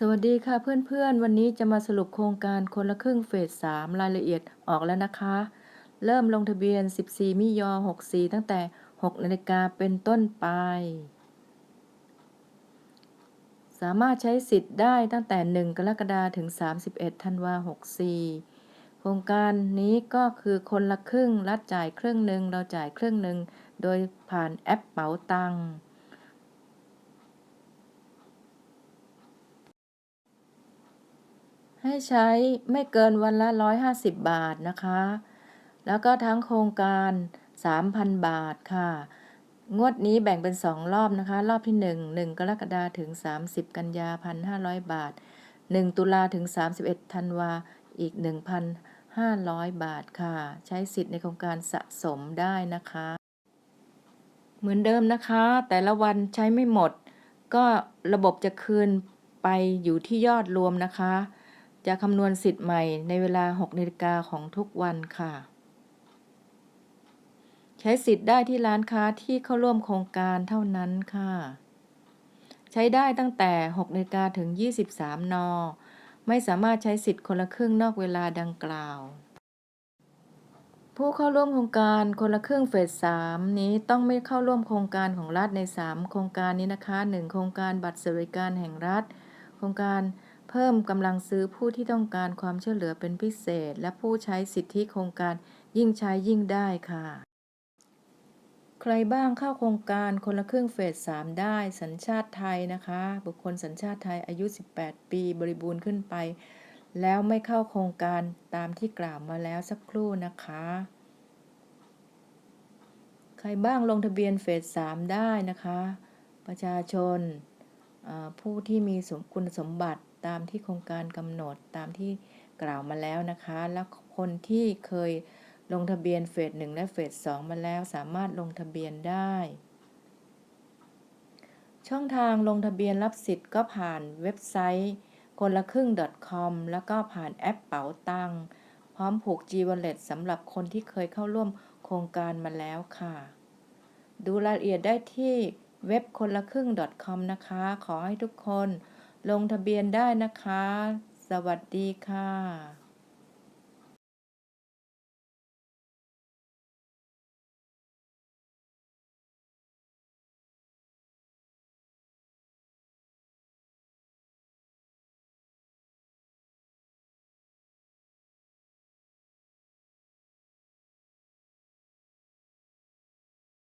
สวัสดีค่ะเพื่อนๆ วันนี้จะมาสรุปโครงการคนละครึ่งเฟส 3 รายละเอียดออกแล้วนะคะ เริ่มลงทะเบียน 14 มิยอ 64 ตั้งแต่ 6 นาฬิกาเป็นต้นไป สามารถใช้สิทธิ์ได้ตั้งแต่ 1 กรกฎาคมถึง 31 ธันวาคม 64 โครงการนี้ก็คือคนละครึ่งรัฐจ่ายครึ่งหนึ่งเราจ่ายครึ่งหนึ่งโดยผ่านแอปเป๋าตังค์ ให้ใช้ไม่เกินวันละ 150 บาทนะคะ แล้วก็ทั้งโครงการ 3,000 บาทค่ะ งวดนี้แบ่งเป็น 2 รอบนะคะ รอบที่ 1 1 กรกฎาคมถึง 30 กันยา 1,500 บาท 1 ตุลาถึง 31 ธันวาอีก 1,500 บาทค่ะ ใช้สิทธิ์ในโครงการสะสมได้นะคะ เหมือนเดิมนะคะ แต่ละวันใช้ไม่หมด ก็ระบบจะคืนไปอยู่ที่ยอดรวมนะคะ จะคำนวณสิทธิ์ใหม่ในเวลา 6นาฬิกาของทุกวันค่ะ ใช้สิทธิ์ได้ที่ร้านค้าที่เข้าร่วมโครงการเท่านั้นค่ะ ใช้ได้ตั้งแต่ 6นาฬิกาถึง 23 น ไม่สามารถใช้สิทธิ์คนละครึ่งนอกเวลาดังกล่าว ผู้เข้าร่วมโครงการคนละครึ่งเฟส 3 นี้ต้องไม่เข้าร่วมโครงการของรัฐใน 3 โครงการนี้นะคะ 1 โครงการบัตรสวัสดิการแห่งรัฐ โครงการ พิ่มกำลังซื้อผู้ที่ต้องการความช่วยเหลือเป็นพิเศษ และผู้ใช้สิทธิโครงการยิ่งใช้ยิ่งได้ค่ะ ใครบ้างเข้าโครงการคนละครึ่งเฟส 3 ได้ สัญชาติไทยนะคะ บุคคลสัญชาติไทยอายุ 18 ปีบริบูรณ์ขึ้นไป แล้วไม่เข้าโครงการตามที่กล่าวมาแล้วสักครู่นะคะ ใครบ้างลงทะเบียนเฟส 3 ได้นะคะ ประชาชนผู้ที่มีสมคุณสมบัติ ตามที่โครงการกำหนดตามที่กล่าวมาแล้วนะคะ และคนที่เคยลงทะเบียนเฟส1และเฟส2มาแล้วสามารถลงทะเบียนได้ ช่องทางลงทะเบียนรับสิทธิ์ก็ผ่านเว็บไซต์คนละครึ่ง .com แล้วก็ผ่านแอปเป๋าตังพร้อมผูก G Wallet สำหรับคนที่เคยเข้าร่วมโครงการมาแล้วค่ะ ดูรายละเอียดได้ที่เว็บคนละครึ่ง .com นะคะ ขอให้ทุกคน ลงทะเบียนได้นะคะ สวัสดีค่ะ